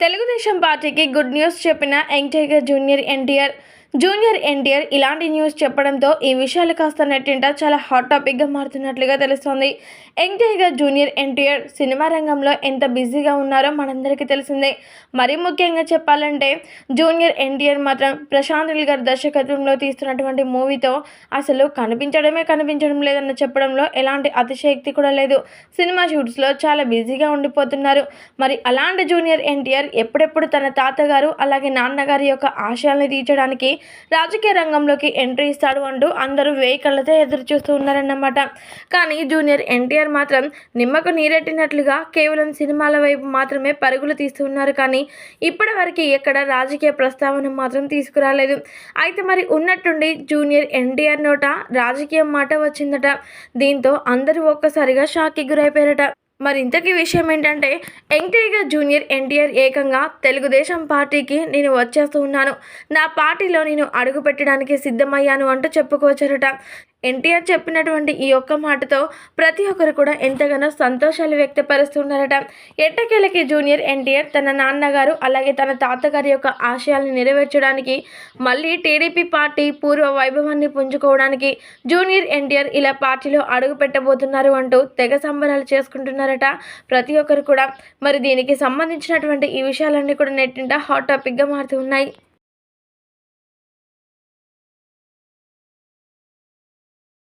తెలుగుదేశం పార్టీకి good news చెప్పిన young tiger junior NTR junior NTR ఇలాంటి న్యూస్ చెప్పడంతో ఈ విషయాలు కాస్త నెట్టింట చాలా హాట్ టాపిక్గా మారుతున్నట్లుగా తెలుస్తోంది. యంగ్ జూనియర్ ఎన్టీఆర్ సినిమా రంగంలో ఎంత బిజీగా ఉన్నారో మనందరికీ తెలిసిందే. మరీ ముఖ్యంగా చెప్పాలంటే జూనియర్ ఎన్టీఆర్ మాత్రం ప్రశాంత్ నీల్ గారి దర్శకత్వంలో తీస్తున్నటువంటి మూవీతో అసలు కనిపించడమే కనిపించడం లేదన్న చెప్పడంలో ఎలాంటి అతిశయక్తి కూడా లేదు. సినిమా షూట్స్లో చాలా బిజీగా ఉండిపోతున్నారు. మరి అలాంటి జూనియర్ ఎన్టీఆర్ ఎప్పుడెప్పుడు తన తాతగారు అలాగే నాన్నగారి యొక్క ఆశయాల్ని తీర్చడానికి రాజకీయ రంగంలోకి ఎంట్రీ ఇస్తాడు అంటూ అందరూ వేయి కళ్ళతో ఎదురు చూస్తూ ఉన్నారన్నమాట. కానీ జూనియర్ ఎన్టీఆర్ మాత్రం నిమ్మకు నీరెట్టినట్లుగా కేవలం సినిమాల వైపు మాత్రమే పరుగులు తీస్తూ ఉన్నారు. కానీ ఇప్పటివరకు ఎక్కడ రాజకీయ ప్రస్తావన మాత్రం తీసుకురాలేదు. అయితే మరి ఉన్నట్టుండి జూనియర్ ఎన్టీఆర్ నోట రాజకీయం మాట వచ్చిందట. దీంతో అందరూ ఒక్కసారిగా షాక్కి గురైపోయారట. మరి ఇంతకీ విషయం ఏంటంటే ఎన్టీఆర్ జూనియర్ ఎన్టీఆర్ ఏకంగా తెలుగుదేశం పార్టీకి నేను వచ్చేస్తూ ఉన్నాను. నా పార్టీలో నేను అడుగు పెట్టడానికి సిద్ధమయ్యాను అంటూ చెప్పుకోవచ్చారట. ఎన్టీఆర్ చెప్పినటువంటి ఈ ఒక్క మాటతో ప్రతి ఒక్కరు కూడా ఎంతగానో సంతోషాలు వ్యక్తపరుస్తున్నారట. ఎట్టకేలకి జూనియర్ ఎన్టీఆర్ తన నాన్నగారు అలాగే తన తాతగారి యొక్క ఆశయాలను నెరవేర్చడానికి మళ్ళీ టీడీపీ పార్టీ పూర్వ వైభవాన్ని పుంజుకోవడానికి జూనియర్ ఎన్టీఆర్ ఇలా పార్టీలో అడుగు పెట్టబోతున్నారు అంటూ తెగ సంబరాలు చేసుకుంటున్నారట. ప్రతి ఒక్కరు కూడా మరి దీనికి సంబంధించినటువంటి ఈ విషయాలన్నీ కూడా నెట్టింట హాట్ టాపిక్గా మారుతూ ఉన్నాయి.